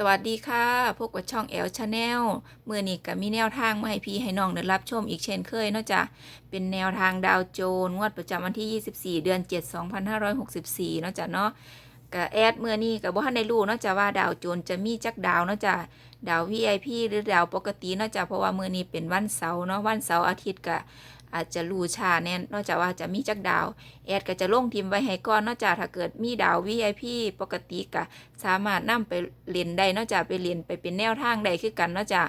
สวัสดีค่ะ พบกับช่องแอลชาแนลเมื่อนี้ก็มีแนวทางมาให้พี่ให้น้องได้รับชมอีกเช่นเคยเนาะจ้ะเป็นแนวทางดาวโจนงวดประจำวันที่ 24 เดือน 7 2564เนาะจ้ะเนาะก็แอดเมื่อนี้ก็บ่ทันได้รู้เนาะจ้ะว่าดาวโจนจะมีจักดาวเนาะจ้ะดาว VIP หรือดาวปกติเนาะจ้ะเพราะว่าเมื่อนี้เป็นวันเสาร์เนาะวันเสาร์อาทิตย์ก็ อาจจะรูชาแน่นอกจากว่าจะมีจักดาว แอดก็จะลงทีมไว้ให้ก่อนนอกจากถ้าเกิดมีดาว VIP ปกติก็สามารถนํไปเรียนได้นอกจากไปเรียนไปเป็นแนวทางได้คือกันนอกจาก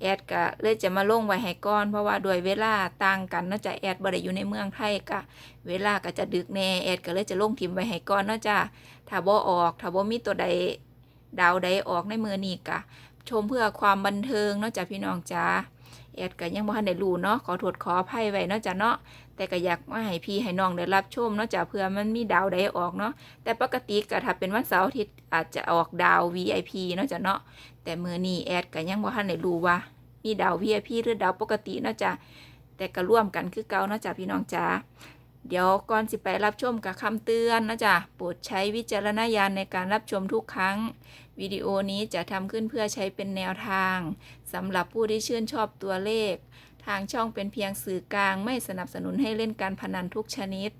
แอดก็เลยจะมาลงไว้ให้ก่อนเพราะว่าด้วยเวลาต่างกันนอกจากแอดบ่ได้อยู่ในเมืองไทยก็เวลาก็จะดึกแน่แอดก็เลยจะลงทีมไว้ให้ก่อนนอกจากถ้าบ่ออกถ้าบ่มีตัวใดดาวใดออกในมือนี้ก็ชมเพื่อความบันเทิงนอกจากพี่น้องจ้า แอดก็ยังบ่ทันได้รู้เนาะขอโทษขออภัยไว้เนาะจ้ะเนาะแต่ก็อยากมาให้พี่ให้น้องได้รับชมเนาะจ้ะเพื่อมันมีดาวใดออกเนาะแต่ปกติก็ถ้าเป็นวันเสาร์อาทิตย์อาจจะออกดาว VIP เนาะจ้ะเนาะแต่มือนี้แอดก็ยังบ่ทันได้รู้ว่า มีดาว VIP หรือดาวปกติเนาะจ้ะแต่ก็ร่วมกันคือเก่าเนาะจ้ะพี่น้องจ้า เดี๋ยวก่อนสิไปรับชมกับคำเตือนนะจ๊ะโปรดใช้วิจารณญาณในการรับชมทุกครั้ง วิดีโอนี้จะทำขึ้นเพื่อใช้เป็นแนวทางสำหรับผู้ที่ชื่นชอบตัวเลข ทางช่องเป็นเพียงสื่อกลางไม่สนับสนุนให้เล่นการพนันทุกชนิด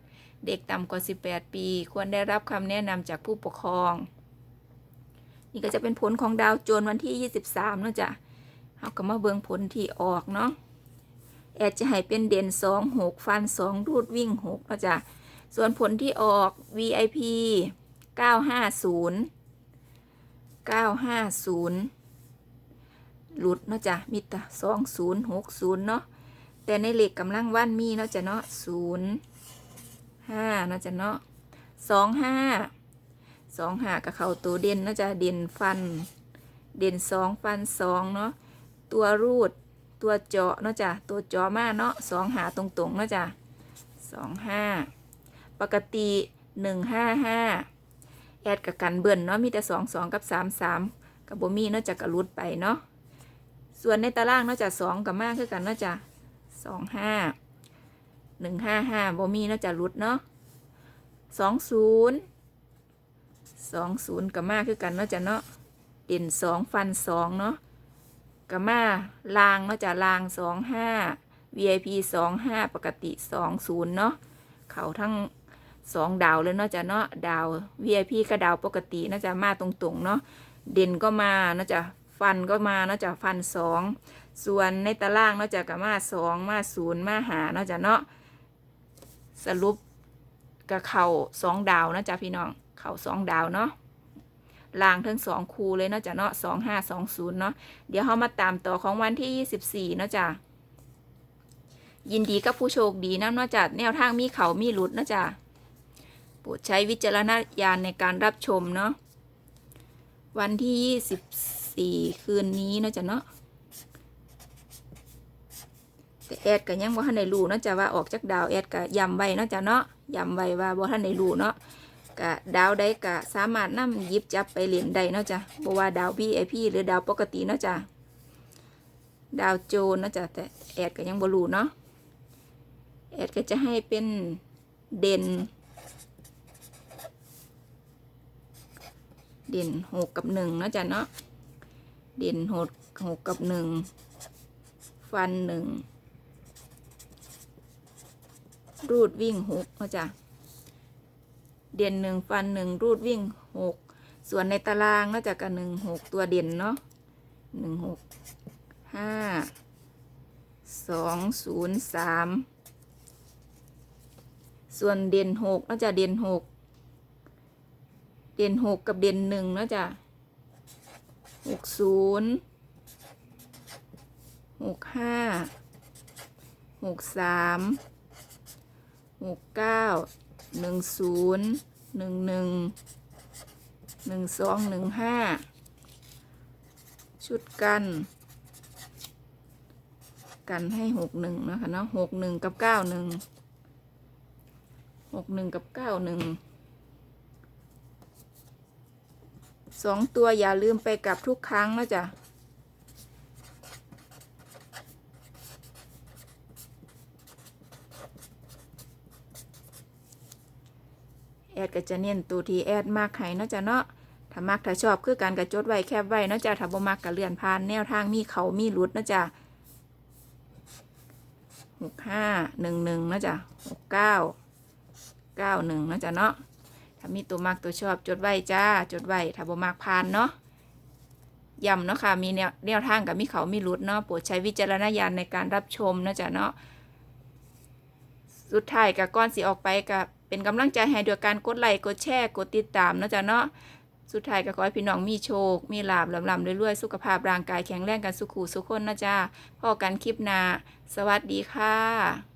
เด็กต่ำกว่า 18 ปี ควรได้รับคำแนะนำจากผู้ปกครอง นี่ก็จะเป็นผลของดาวโจนวันที่ 23นาะจ้ะเอาก็มาเบิงผลที่ออกเนาะ แอดจะให้เป็นเด่น2 6ฟัน2รูดวิ่ง6เนะจ้ะส่วนผลที่ออก VIP 950 950 หลุดเนาะจ้ะมีแต่สองศูนย์หกศูนย์เนาะแต่ในเหลขกกำลังวันมีเนาะจ้ะเนาะศูนย์ห้าเนาะจ้ะเนาะสองห้าสองห้ากับเขาตัวเด่นเนาะจ้ะเด่นฟัน เด่นสองฟันสองเนาะตัวรูด ตัวเจาะเนาะจ้ะตัวเจาะมาเนาะสองหาตรงๆเนาะจ้ะสองห้าปกติหนึ่งห้าห้าแอดกับกันเบิ่นเนาะมีแต่สองสองกับสามสามกับโบมีเนาะจ้ะกระลุดไปเนาะส่วนในตารางเนอกจากสองกับมากคือกันเนอกจากสองห้าหนึ่งห้าห้าบ่มีเนอกจากรุดเนาะสองศูนย์สองศูนย์กับมากคือกันเนอกจากเนาะเด่นสองฟันสองเนาะ กมาลางเนอกจากลางสองห้า VIP สองห้าปกติสองศูนย์เนาะเขาทั้งสองดาวเลยเนาะจ้ะเนาะดาว VIP กับดาวปกติน่าจะมาตรงๆเนาะเด่นก็มาน่าจะฟันก็มาเนาะจากฟันสองส่วนในตารางเนาะจากกับมาสองมาศูนย์มาหาเนาะจากเนาะสรุปกับเข่าสองดาวนะจ๊ะพี่น้อง เข่าสองดาวเนาะ ลางทั้งสองคูเลยเนาะจากเนาะสองห้าสองศูนย์เนาะเดี๋ยวเขามาตามต่อของวันที่ยี่สิบสี่เนาะจ้ะยินดีกับผู้โชคดีนะเนาะจากแนวทางมีเขามีหลุดเนาะจ้ะโปรดใช้วิจารณญาณในการรับชมเนาะวันที่ยี่สิบสี่คืนนี้เนาะจ้ะเนาะแต่แอดก็ยังบ่ทันได้รู้เนาะจ้ะว่าออกจากดาวแอดก็ย้ำไว้เนาะจ้ะเนาะย้ำไว้ว่าบ่ทันได้รู้เนาะ ก็ดาวใดก็สามารถนำหยิบจับไปเล่นได้เนาะจ้ะบ่ว่าดาว VIP หรือดาวปกติเนาะจ้ะดาวโจนเนาะจ้ะแต่แอดก็ยังบ่รู้เนาะแอดก็จะให้เป็นเด่น เด่นหกกับหนึ่งเนาะจ้ะเนาะเด่นหกหกกับหนึ่งฟันหนึ่งรูดวิ่งหกเนาะจ้ะ เด่นหนึ่งฟันหนึ่งรูดวิ่งหกส่วนในตารางเนาจะกับหนึ่งหกตัวเด่นเนาะหนึ่งหกห้าสองศูนย์สามส่วนเด่นหกเนาจะเด่นหกเด่นหกกับเด่นหนึ่งเนาจะหกศูนย์หกห้าหกสามหกเก้า หนึ่งศูนย์หนึ่งหนึ่งหนึ่งสองหนึ่งห้าชุดกัน กันให้หกหนึ่งนะคะเนาะหกหนึ่งกับเก้าหนึ่งหกหนึ่งกับเก้าหนึ่งสองตัวอย่าลืมไปกลับทุกครั้งนะจ๊ะ ดก็จะเน้นตัวที่แอดมากให้เนาะจ้ะเนาะถ้ามักถ้าชอบคือการกระจดไว้แคบไว้เนาะจ้ะถ้าบ่มักก็เลื่อนผ่านแนวทางมีเขามีหลุดเนาะจ้ะหกห้าหนึ่งหนึ่งนาะจ้ะหกเก้าเก้าหนึ่งนาะจ้ะเนาะถ้ามีตัวมักตัวชอบจดไว้จ้าจดไว้ถ้าบ่มักผ่านเนาะย้ำเนาะค่ะมีแนวแนวทางกับมีเขามีหลุดเนาะโปรดใช้วิจารณญาณในการรับชมนาะจ้ะเนาะสุดท้ายกับก้อนสีออกไปกับ เป็นกำลังใจให้ด้วยการกดไลค์กดแชร์กดติดตามนะจ๊ะเนาะสุดท้ายก็ขอให้พี่น้องมีโชค มีลาบลำลำรวยๆ สุขภาพร่างกายแข็งแรงกันสุขุสุขคนนะจ๊ะพอกันคลิปหน้า สวัสดีค่ะ